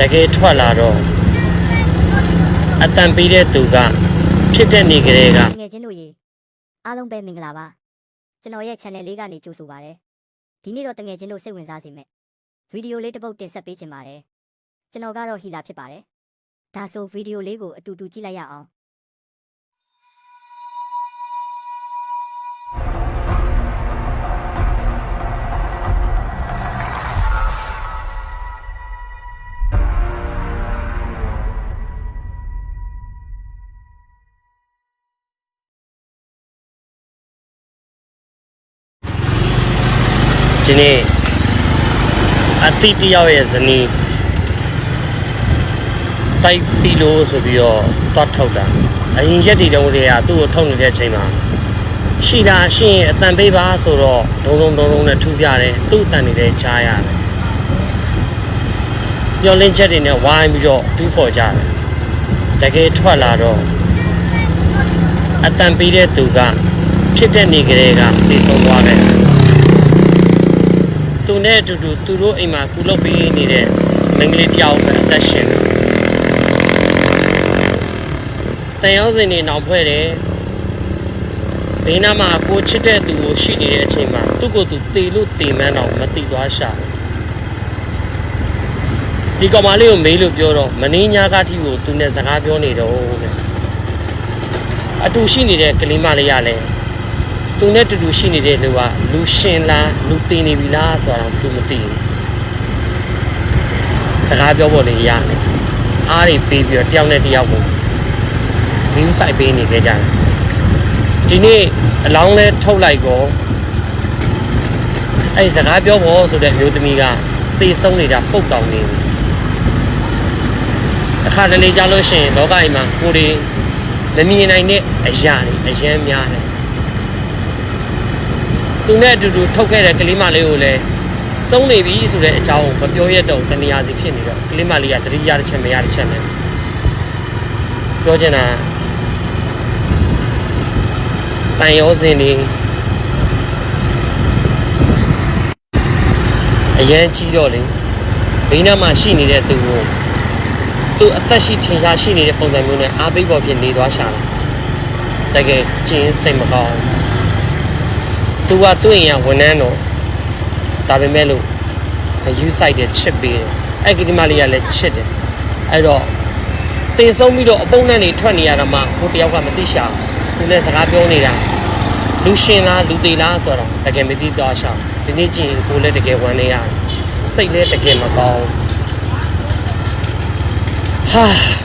တကယ်ထွက်လာတော့အတန်ပေးတဲ့သူကဖြစ်တဲ့နေကလေးကငယ်ချင်းတို့ရေအားလုံးပဲမင်္ဂလာပါကျွန်တော်ရဲ့ channel လေးကနေကြိုဆိုပါရစေဒီနေ့တော့တငယ်ချင်းတို့စိတ်ဝင်စားစေမယ့်ဗီဒီယိုလေးတစ်ပုတ်တင်ဆက်ပေးချင်ပါတယ်ကျွန်တော်ကတော့ဟီလာဖြစ်ပါတယ်ဒါဆိုဗီဒီယိုလေးကိုအတူတူကြည့်လိုက်ရအောင် ဒီနေ့အတိတယောက်ရဲ့ဇနီးတိုက်ပြီလို့ဆိုပြီးတော့တွတ်ထုတ်တာအရင်ရက်တွေတုန်းကတည်းကသူ့ကိုထုတ်နေတဲ့အချိန်မှာရှိတာရှိရင်အတန်ပေးပါဆိုတော့ဒုံဒုံဒုံဒုံနဲ့ထူပြတယ်သူ့အတန်တွေလည်းကြားရတယ်ညှော်လင်းချက်တွေနဲ့ဝိုင်းပြီးတော့တူးဖော်ကြတယ်တကယ်ထွက်လာတော့အတန်ပေးတဲ့သူကဖြစ်တဲ့နေကလေးကတည်ဆုံးသွားတယ် သူနဲ့အတူတူသူတို့အိမ်မှာကုလုပ်ပေးနေတဲ့မိန်းကလေးတယောက်ပဲအသက်ရှင်တယ်။တန်ရောင်းစင်နေနောက်ဖွဲ့တယ်။ဘေးနားမှာကိုချစ်တဲ့သူကိုရှိနေတဲ့အချိန်မှာသူ့ကိုယ်သူတေလို့တေမန်းတော့မတိသွားရှာဘူး။ဒီကောင်မလေးကိုမေးလို့ပြောတော့မင်းညာကတိကိုသူနဲ့စကားပြောနေတော့တဲ့အတူရှိနေတဲ့ကလေးမလေးရလဲ သူနဲ့တူတူရှိနေတဲ့လူကလူရှင်လားလူသိနေပြီလားဆိုတာတော့သူမသိဘူးစကားပြောဖို့လည်းရတယ်အားတွေပေးပြီးတော့တယောက်နဲ့တယောက်ကိုဒီဥဆိုင်ပေးနေကြကြတယ်ဒီနေ့အလောင်းလဲထုတ်လိုက်ကောအဲ့ဒီစကားပြောဖို့ဆိုတဲ့အမျိုးသမီးကသေဆုံးနေတာပုတ်တောင်နေပြီအခါတလေကြလို့ရှိရင်လောကကြီးမှာကိုယ်တွေမမြင်နိုင်တဲ့အရာတွေအယမ်းများတယ် သူနဲ့အတူတူထုတ်ခဲ့တဲ့ကလေးမလေးကိုလည်းစုံနေပြီဆိုတဲ့အကြောင်းကိုမပြောရတော့တနေရာစီဖြစ်နေတော့ကလေးမလေးကတတိယတစ်ချက်မရတစ်ချက်နဲ့ပြောချင်တာတန်ရောစင်နေအရန်ကြီးတော့လေဘေးနားမှာရှိနေတဲ့သူကိုသူအသက်ရှိထင်ရှားရှိနေတဲ့ပုံစံမျိုးနဲ့အားပေးပေါ်ဖြစ်နေသွားရှာတာတကယ်ကျင်းစိတ်မကောင်းဘူး သူကသူ့အိမ်ကဝန်ထမ်းတော့ဒါပေမဲ့လို့ယူဆိုင်တဲ့ချစ်ပေးတယ်အဲ့ဒီမလေးကလည်းချစ်တယ်အဲ့တော့တင်ဆုံးပြီးတော့အပုံနဲ့နေထွက်နေရတာမှကိုတယောက်ကမသိရှာဘူးသူနဲ့စကားပြောနေတာလူရှင်လားလူသေးလားဆိုတော့တကယ်မသိတော့ရှာဒီနေ့ကြည့်ရင်ကိုလည်းတကယ်ဝမ်းနေရတယ်စိတ်လည်းတကယ်မကောင်းဟာ